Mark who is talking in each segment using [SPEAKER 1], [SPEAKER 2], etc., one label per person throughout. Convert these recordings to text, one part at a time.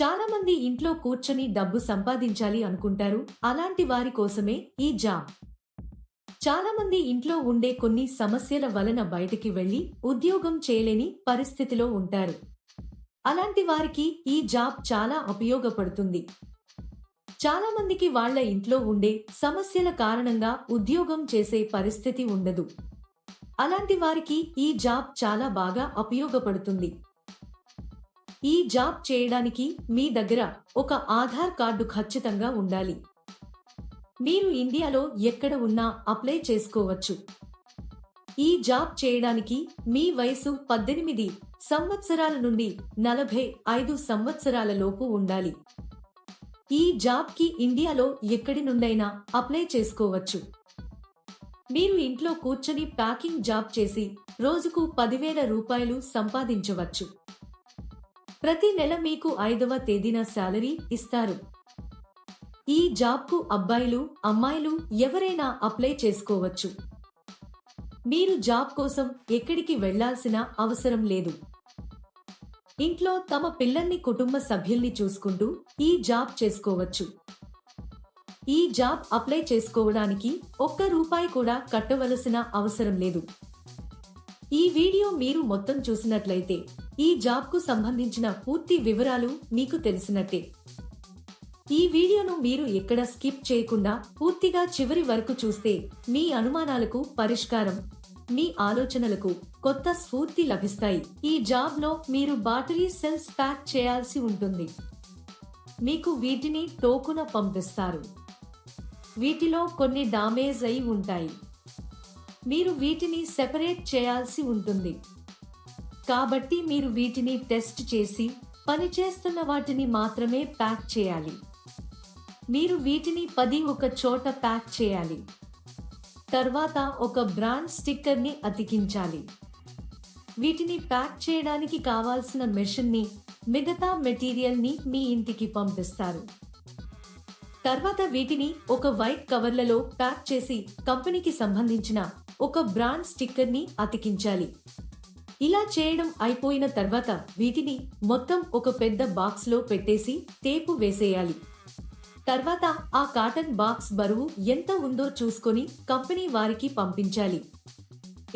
[SPEAKER 1] చాలా మంది ఇంట్లో కూర్చొని డబ్బు సంపాదించాలి అనుకుంటారు. అలాంటి వారి కోసమే ఈ జాబ్ చాలా మంది ఇంట్లో ఉండే కొన్ని సమస్యల వలన బయటికి వెళ్ళి ఉద్యోగం చేయలేని పరిస్థితిలో ఉంటారు. అలాంటి వారికి ఈ జాబ్ చాలా ఉపయోగపడుతుంది. చాలా మందికి వాళ్ళ ఇంట్లో ఉండే సమస్యల కారణంగా ఉద్యోగం చేసే పరిస్థితి ఉండదు. అలాంటి వారికి ఈ జాబ్ చాలా బాగా ఉపయోగపడుతుంది. ఈ జాబ్ చేయడానికి మీ దగ్గర ఒక ఆధార్ కార్డు ఖచ్చితంగా ఉండాలి. మీరు ఇండియాలో ఎక్కడ ఉన్నా అప్లై చేసుకోవచ్చు. ఈ జాబ్ చేయడానికి మీ వయసు పద్దెనిమిది సంవత్సరాల నుండి నలభై ఐదు సంవత్సరాల లోపు ఉండాలి. ఈ జాబ్కి ఇండియాలో ఎక్కడి నుండైనా అప్లై చేసుకోవచ్చు. మీరు ఇంట్లో కూర్చొని ప్యాకింగ్ జాబ్ చేసి రోజుకు పదివేల రూపాయలు సంపాదించవచ్చు. ప్రతి నెల మీకు ఐదవ తేదీన శాలరీ ఇస్తారు. ఈ జాబ్కు అబ్బాయిలు అమ్మాయిలు ఎవరైనా అప్లై చేసుకోవచ్చు. మీరు జాబ్ కోసం ఎక్కడికి వెళ్ళాల్సిన అవసరం లేదు. ఇంట్లో తమ పిల్లల్ని కుటుంబ సభ్యుల్ని చూసుకుంటూ ఈ జాబ్ చేసుకోవచ్చు. ఈ జాబ్ అప్లై చేసుకోవడానికి ఒక్క రూపాయి కూడా కట్టవలసిన అవసరం లేదు. ఈ వీడియో మీరు మొత్తం చూసినట్లయితే ఈ జాబ్కు సంబంధించిన పూర్తి వివరాలు మీకు తెలిసినట్టే. ఈ వీడియోను మీరు ఎక్కడ స్కిప్ చేయకుండా పూర్తిగా చివరి వరకు చూస్తే మీ అనుమానాలకు పరిష్కారం మీ ఆలోచనలకు కొత్త స్ఫూర్తి లభిస్తాయి. ఈ జాబ్లో మీరు బాటరీ సెల్స్ ప్యాక్ చేయాల్సి ఉంటుంది. మీకు వీటిని టోకున పంపిస్తారు. వీటిలో కొన్ని డామేజ్ అయి ఉంటాయి. మీరు వీటిని సెపరేట్ చేయాల్సి ఉంటుంది. కాబట్టి మీరు వీటిని టెస్ట్ చేసి పనిచేస్తున్న వాటిని మాత్రమే ప్యాక్ చేయాలి. మీరు వీటిని పది ఒక చోట ప్యాక్ చేయాలి. తర్వాత ఒక బ్రాండ్ స్టిక్కర్ని అతికించాలి. వీటిని ప్యాక్ చేయడానికి కావాల్సిన మెషిన్ని మిగతా మెటీరియల్ని మీ ఇంటికి పంపిస్తారు. తర్వాత వీటిని ఒక వైట్ కవర్లలో ప్యాక్ చేసి కంపెనీకి సంబంధించిన ఒక బ్రాండ్ స్టిక్కర్ని అతికించాలి. ఇలా చేయడం అయిపోయిన తర్వాత వీటిని మొత్తం ఒక పెద్ద బాక్స్లో పెట్టేసి టేపు వేసేయాలి. తర్వాత ఆ కాటన్ బాక్స్ బరువు ఎంత ఉందో చూసుకొని కంపెనీ వారికి పంపించాలి.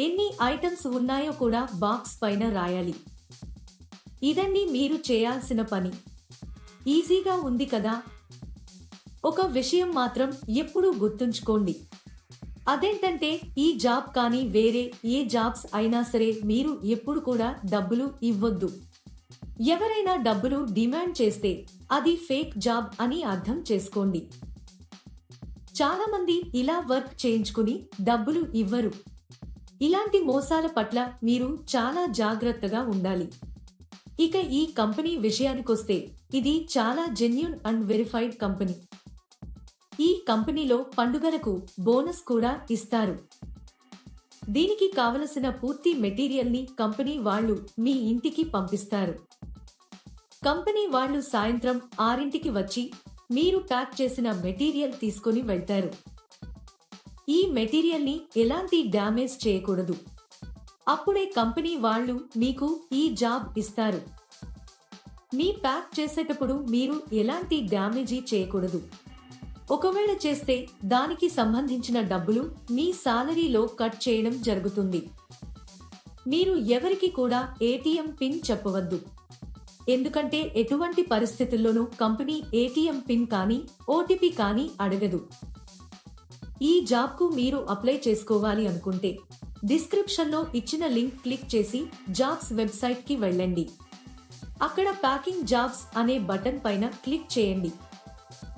[SPEAKER 1] ఎన్ని ఐటమ్స్ ఉన్నాయో కూడా బాక్స్ పైన రాయాలి. ఇదండి మీరు చేయాల్సిన పని. ఈజీగా ఉంది కదా? ఒక విషయం మాత్రం ఎప్పుడూ గుర్తుంచుకోండి. అదేంటంటే ఈ జాబ్ కానీ వేరే ఏ జాబ్స్ అయినా సరే మీరు ఎప్పుడు కూడా డబ్బులు ఇవ్వద్దు. ఎవరైనా డబ్బులు డిమాండ్ చేస్తే అది ఫేక్ జాబ్ అని అర్థం చేసుకోండి. చాలా మంది ఇలా వర్క్ చేయించుకుని డబ్బులు ఇవ్వరు. ఇలాంటి మోసాల పట్ల మీరు చాలా జాగ్రత్తగా ఉండాలి. ఇక ఈ కంపెనీ విషయానికొస్తే ఇది చాలా జెన్యున్ అండ్ వెరిఫైడ్ కంపెనీ ఈ కంపెనీలో పండుగలకు బోనస్ కూడా ఇస్తారు. దీనికి కావలసిన పూర్తి మెటీరియల్ని కంపెనీ వాళ్ళు మీ ఇంటికి పంపిస్తారు. కంపెనీ వాళ్ళు సాయంత్రం ఆరింటికి వచ్చి మీరు ప్యాక్ చేసిన మెటీరియల్ తీసుకుని వెళ్తారు. ఈ మెటీరియల్ని ఎలాంటి డ్యామేజ్ చేయకూడదు. అప్పుడే కంపెనీ వాళ్ళు మీకు ఈ జాబ్ ఇస్తారు. మీ ప్యాక్ చేసేటప్పుడు మీరు ఎలాంటి డ్యామేజీ చేయకూడదు. ఒకవేళ చేస్తే దానికి సంబంధించిన డబ్బులు మీ సాలరీలో కట్ చేయడం జరుగుతుంది. మీరు ఎవరికి కూడా ఏటీఎం పిన్ చెప్పవద్దు. ఎందుకంటే ఎటువంటి పరిస్థితుల్లోనూ కంపెనీ ఏటీఎం పిన్ కానీ ఓటీపీ కానీ అడగదు. ఈ జాబ్కు మీరు అప్లై చేసుకోవాలి అనుకుంటే డిస్క్రిప్షన్లో ఇచ్చిన లింక్ క్లిక్ చేసి జాబ్స్ వెబ్సైట్కి వెళ్ళండి. అక్కడ ప్యాకింగ్ జాబ్స్ అనే బటన్ పైన క్లిక్ చేయండి.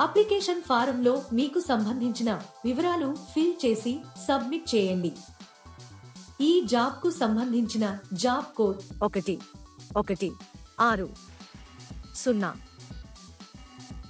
[SPEAKER 1] అప్లికేషన్ ఫారంలో మీకు సంబంధించిన వివరాలు ఫిల్ చేసి సబ్మిట్ చేయండి. ఈ జాబ్కు సంబంధించిన జాబ్ కోడ్ ఒకటి ఒకటి ఆరు సున్నా.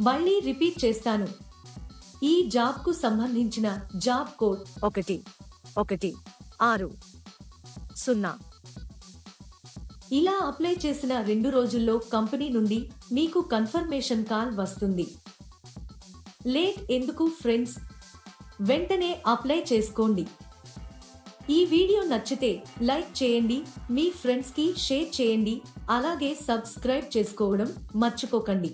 [SPEAKER 1] మళ్ళీ రిపీట్ చేస్తాను. ఈ జాబ్కు సంబంధించిన జాబ్ కోడ్
[SPEAKER 2] ఒకటి ఒకటి ఆరు సున్నా.
[SPEAKER 1] ఇలా అప్లై చేసిన రెండు రోజుల్లో కంపెనీ నుండి మీకు కన్ఫర్మేషన్ కాల్ వస్తుంది. లేట్ ఎందుకు ఫ్రెండ్స్? వెంటనే అప్లై చేసుకోండి. ఈ వీడియో నచ్చితే లైక్ చేయండి మీ ఫ్రెండ్స్కి షేర్ చేయండి అలాగే సబ్స్క్రైబ్ చేసుకోవడం మర్చిపోకండి.